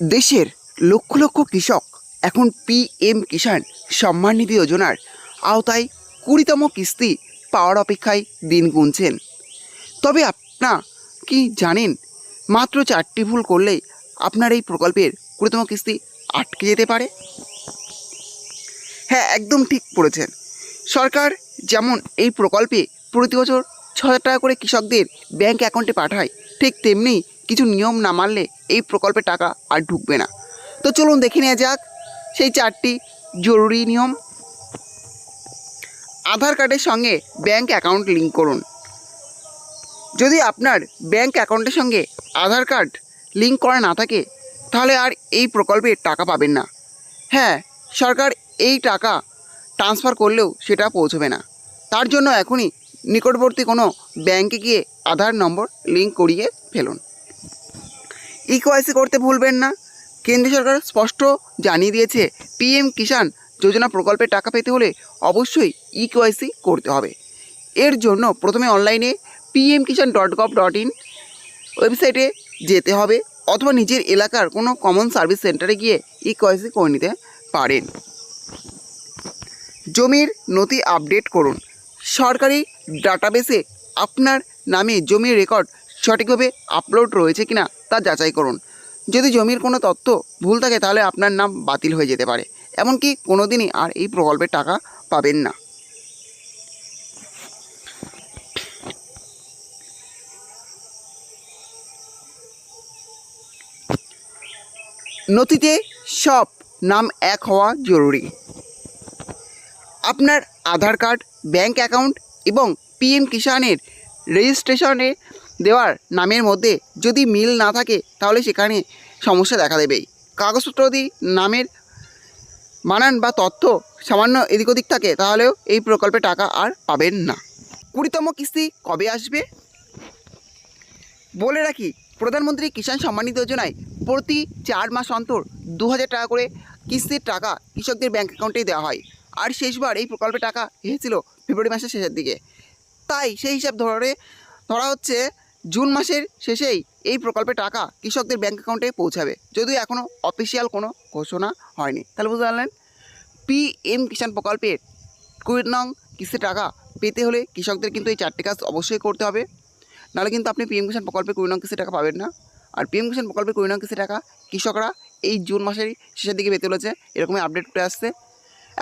দেশের লক্ষ লক্ষ কৃষক এখন পিএম কিষাণ সম্মান নিধি যোজনার আওতায় কুড়িতম কিস্তি পাওয়ার অপেক্ষায় দিন গুনছেন। তবে আপনা কি জানেন, মাত্র চারটি ভুল করলেই আপনার এই প্রকল্পের কুড়িতম কিস্তি আটকে যেতে পারে? হ্যাঁ একদম ঠিক পড়েছেন সরকার যেমন এই প্রকল্পে প্রতি বছর ছ হাজার টাকা করে কৃষকদের ব্যাংক অ্যাকাউন্টে পাঠায়, ঠিক তেমনি কিছু নিয়ম না মানলে এই প্রকল্পে টাকা আর ঢুকবে না। তো চলুন দেখে নেওয়া যাক, সেই চারটি জরুরি নিয়ম। আধার কার্ডের সঙ্গে ব্যাংক অ্যাকাউন্ট লিঙ্ক করুন। যদি আপনার ব্যাংক অ্যাকাউন্টের সঙ্গে আধার কার্ড লিঙ্ক করা না থাকে, তাহলে আর এই প্রকল্পে টাকা পাবেন না। হ্যাঁ সরকার এই টাকা ট্রান্সফার করলেও সেটা পৌঁছবে না। তার জন্য এখনই নিকটবর্তী কোনো ব্যাংকে গিয়ে আধার নম্বর লিঙ্ক করিয়ে ফেলুন। ইকোয়াইসি করতে ভুলবেন না। কেন্দ্র সরকার স্পষ্ট জানিয়ে দিয়েছে পিএম কিষাণ যোজনা প্রকল্পের টাকা পেতে হলে অবশ্যই ইকোয়াইসি করতে হবে। এর জন্য প্রথমে অনলাইনে PM Kisan dot gov dot in ওয়েবসাইটে যেতে হবে অথবা নিজের এলাকার কোনো কমন সার্ভিস সেন্টারে গিয়ে ইকোয়াইসি করে নিতে পারেন। জমির নথি আপডেট করুন। সরকারি ডাটাবেসে আপনার নামে জমির রেকর্ড সঠিকভাবে আপলোড রয়েছে কিনা তা যাচাই করুন। যদি জমির কোনো তথ্য ভুল থাকে তাহলে আপনার নাম বাতিল হয়ে যেতে পারে। এমনকি কোনো দিনই আর এই প্রকল্পের টাকা পাবেন না। নথিতে সব নাম এক হওয়া জরুরি। আপনার আধার কার্ড, ব্যাংক অ্যাকাউন্ট এবং পিএম কিষাণের রেজিস্ট্রেশনে দেওয়ার নামের মধ্যে যদি মিল না থাকে, তাহলে সেখানে সমস্যা দেখা দেবেই কাগজপত্র যদি নামের মানান বা তথ্য সামান্য এদিক ওদিক থাকে, তাহলেও এই প্রকল্পে টাকা আর পাবেন না। কুড়িতম কিস্তি কবে আসবে? বলে রাখি, প্রধানমন্ত্রী কিষাণ সম্মান নিধি যোজনায় প্রতি চার মাস অন্তর দু হাজার টাকা করে কিস্তির টাকা কৃষকদের ব্যাংক অ্যাকাউন্টেই দেওয়া হয়। আর শেষবার এই প্রকল্পের টাকা এসেছিল ফেব্রুয়ারি মাসের শেষের দিকে। তাই সেই হিসাব ধরে ধরা হচ্ছে জুন মাসের শেষেই এই প্রকল্পের টাকা কৃষকদের ব্যাঙ্ক অ্যাকাউন্টে পৌঁছাবে। যদিও এখনও অফিসিয়াল কোনো ঘোষণা হয়নি। তাহলে বুঝতে পারলেন? পি এম কিষাণ প্রকল্পের কুড়ি নং কিস্তির টাকা পেতে হলে কৃষকদের কিন্তু এই চারটি কাজ অবশ্যই করতে হবে। নাহলে কিন্তু আপনি পিএম কিষাণ প্রকল্পে কুড়ি নং কিস্তির টাকা পাবেন না। আর পিএম কিষাণ প্রকল্পে কুড়ি নং কিস্তির টাকা কৃষকরা এই জুন মাসের শেষের দিকে পেতে চলেছে এরকমই আপডেট উঠে আসছে।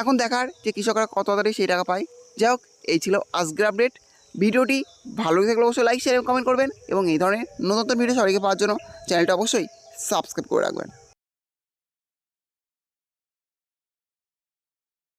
এখন দেখার যে কৃষকরা কত তাড়াতাড়ি সেই টাকা পায়। যাই হোক, এই ছিল আজকের আপডেট ভিডিওটি ভালো থাকলে অবশ্যই লাইক শেয়ার এবং কমেন্ট করবেন এবং এই ধরনের নতুন ভিডিও সবাইকে পাওয়ার জন্য চ্যানেলটা অবশ্যই সাবস্ক্রাইব করে রাখবেন।